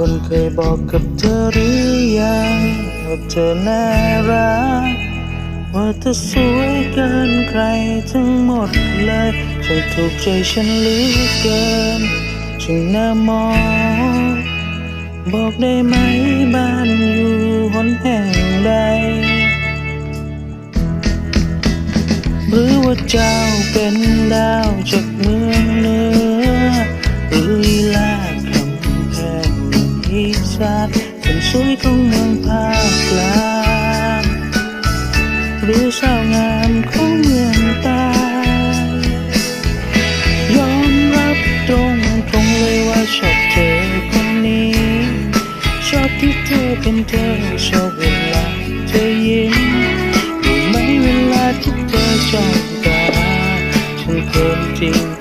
คนเคยบอกกับเธอหรือยังว่าเธอน่ารักว่าเธอสวยเกินใครทั้งหมดเลยเธอถูกใจฉันเหลือเกินจึงน่ามองบอกได้ไหมบ้านอยู่หนแห่งใด หรือว่าเจ้าเป็นดาวจากเมืองหนือ อีสานคนสวยของเมืองภาคกลางหรือสาวงามของเมืองใต้ยอมรับตรงตรงเลยว่าชอบเธอคนนี้ ชอบที่เธอเป็นเธอชอบเวลาเธอยิ้มรู้ไหมเวลาที่เธอจ้องตาฉันเคินจริง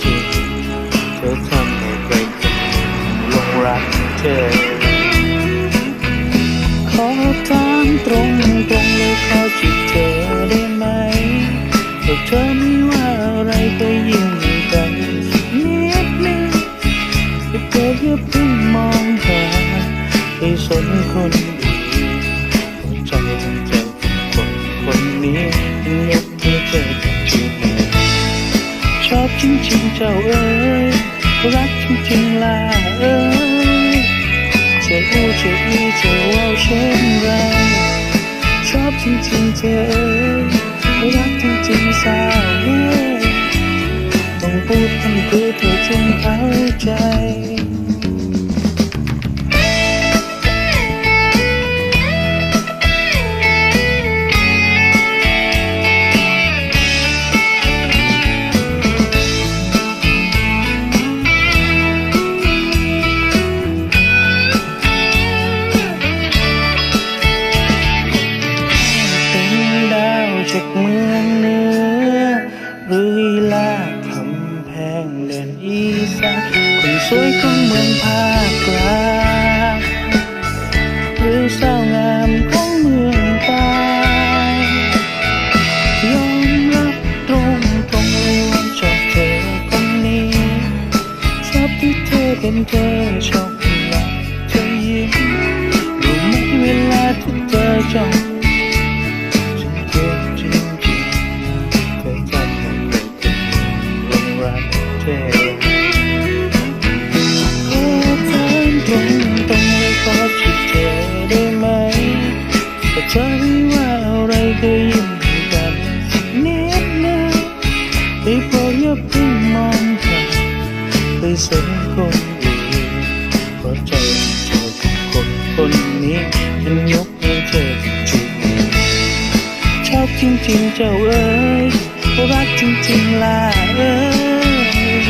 เจ้าเอ๋ยรักจริงๆล่ะเอ๋ยจะอู้จะอีจะว่าวเช่นไรชอบจริงๆเธอาวจากเมืองเหนือหรือลีลาคำแพงเดินอีสานคนสวยของเมืองภาคกลาง ได้โปรดอย่าเพิ่งมองผ่านไปสนคนอื่นเพราะใจเธอคนคนนี้ฉันยกให้เธอจริงชอบจริงๆเจ้าเอ๋ยรักจริงๆล่ะเอ๋ย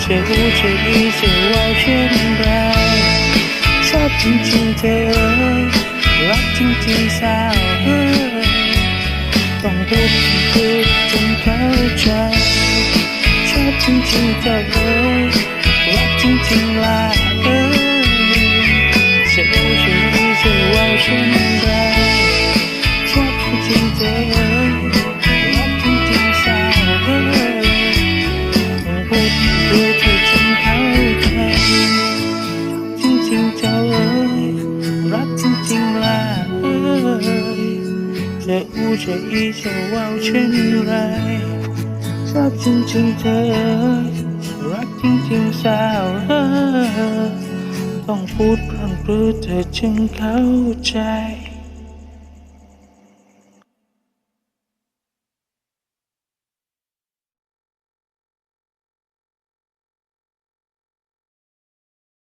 เชื่อหูเชื่อดีเชื่อว่าเช่นไรชอบจริงๆเธอเอ๋ยรักจริงๆสาวเอ๋ยต้องพูดพูด จนเข้าใจชอบจริงๆเจ้าเอ๋ยรักจริงๆล่ะเอ๋ย ผู้จะอีจะว่าวเช่นไรชอบจริงๆเธอ รักจริงๆสาวเอ้ยต้องพูดพร่ำเพื่อเธอจึงเข้าใจ